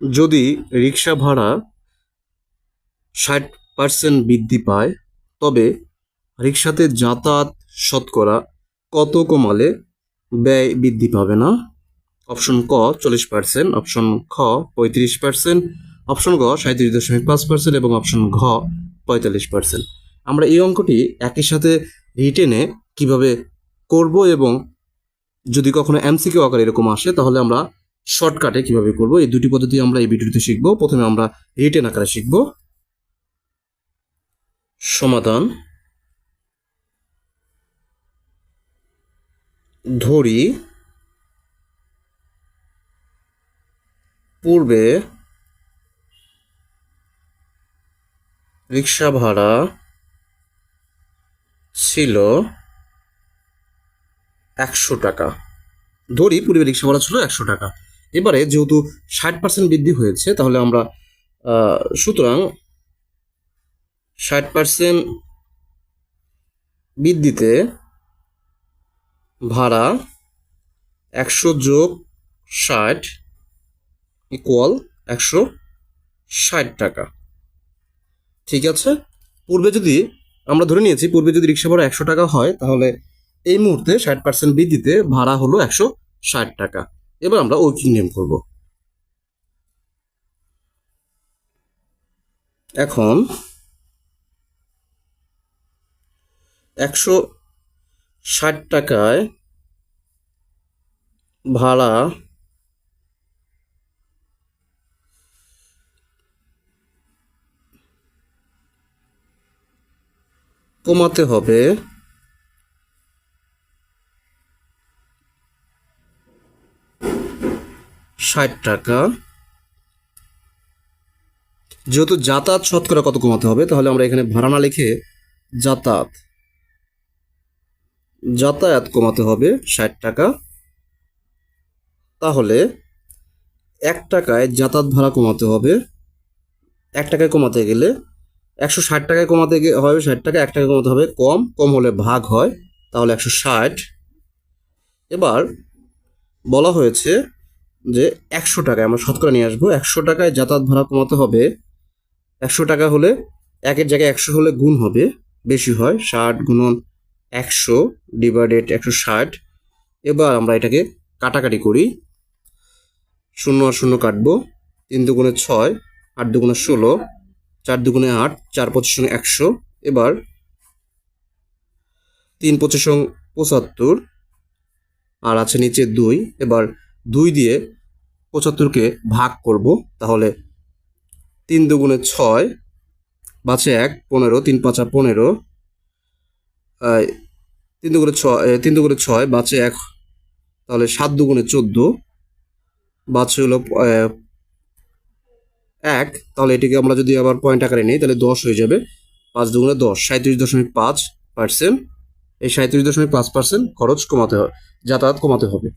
যদি রিক্সা ভাড়া ষাট পার্সেন্ট বৃদ্ধি পায়, তবে রিক্সাতে যাতায়াত শতকরা কত কমালে ব্যয় বৃদ্ধি পাবে না? অপশন ক, চল্লিশ পার্সেন্ট অপশন খ, পঁয়ত্রিশ পার্সেন্ট অপশন গ সাঁত্রিশ দশমিক পাঁচ পার্সেন্ট এবং অপশন ঘ, পঁয়তাল্লিশ পার্সেন্ট আমরা এই অঙ্কটি একই সাথে রিটেনে কীভাবে করব এবং যদি কখনো এমসিকিউ আকার এরকম আসে, তাহলে আমরা শর্টকাটে কীভাবে করব? এই দুটি পদ্ধতি আমরা এই ভিডিওতে শিখব। প্রথমে আমরা রিটেন আকারে শিখব। সমাধান। ধরি। পূর্বে রিক্সা ভাড়া ছিল একশো টাকা। ধরি, পূর্বে রিক্সা ভাড়া ছিল একশো টাকা। এবারে যেহেতু ষাট পার্সেন্ট বৃদ্ধি হয়েছে, তাহলে আমরা সুতরাং ষাট পার্সেন্ট বৃদ্ধিতে ভাড়া একশো যোগ ষাট ইকুয়াল একশো ষাট টাকা। ঠিক আছে? পূর্বে যদি আমরা ধরে নিয়েছি, পূর্বে যদি রিক্সা ভাড়া একশো টাকা হয়, তাহলে এই মুহূর্তে ষাট পার্সেন্ট বৃদ্ধিতে ভাড়া হলো একশো ষাট টাকা। এবার আমরা ওইকিং নেম করব। এখন একশো ষাট টাকায় ভাড়া কমাতে হবে ষাট টাকা। যেহেতু যাতায়াত শতকরা কত কমাতে হবে, তাহলে আমরা এখানে ভাড়া না লিখে যাতায়াত যাতায়াত কমাতে হবে ষাট টাকা। তাহলে এক টাকায় যাতায়াত ভাড়া কমাতে হবে। এক টাকায় কমাতে গেলে একশো ষাট টাকায় কমাতে হবে ষাট টাকা, এক টাকা কমাতে হবে কম কম হলে ভাগ হয়, তাহলে একশো ষাট। এবার বলা হয়েছে যে একশো টাকায় আমরা শতকরা নিয়ে আসব। একশো টাকায় যাতায়াত ভাড়া কমাতে হবে। একশো টাকা হলে একের জায়গায় একশো হলে গুণ হবে। বেশি হয় ষাট গুণন একশো ডিভাইডেড একশো ষাট। এবার আমরা এটাকে কাটাকাটি করি। শূন্য আর শূন্য কাটবো। তিন দুগুণে ছয়, আট দুগুণে ষোলো, চার দুগুণে আট, চার পঁচিশ সঙ্গে একশো। এবার তিন পঁচিশ সঙ্গে পঁচাত্তর, আর আছে নিচে দুই। এবার দুই দিয়ে পঁচাত্তরকে ভাগ করব, তাহলে তিন দুগুণে ছয় বাছে এক পনেরো, তিন পাঁচা পনেরো তিন দুগুণে ছয় তিন দুগুণে ছয় বাঁচে এক, তাহলে সাত দুগুণে চোদ্দ বাঁচে হলো এক, তাহলে এটিকে আমরা যদি আবার পয়েন্ট আকারে নিই, তাহলে দশ হয়ে যাবে। পাঁচ দুগুণে দশ সাঁত্রিশ দশমিক পাঁচ পার্সেন্ট, এই সাঁত্রিশ দশমিক পাঁচ পার্সেন্ট খরচ কমাতে হবে যাতায়াত কমাতে হবে।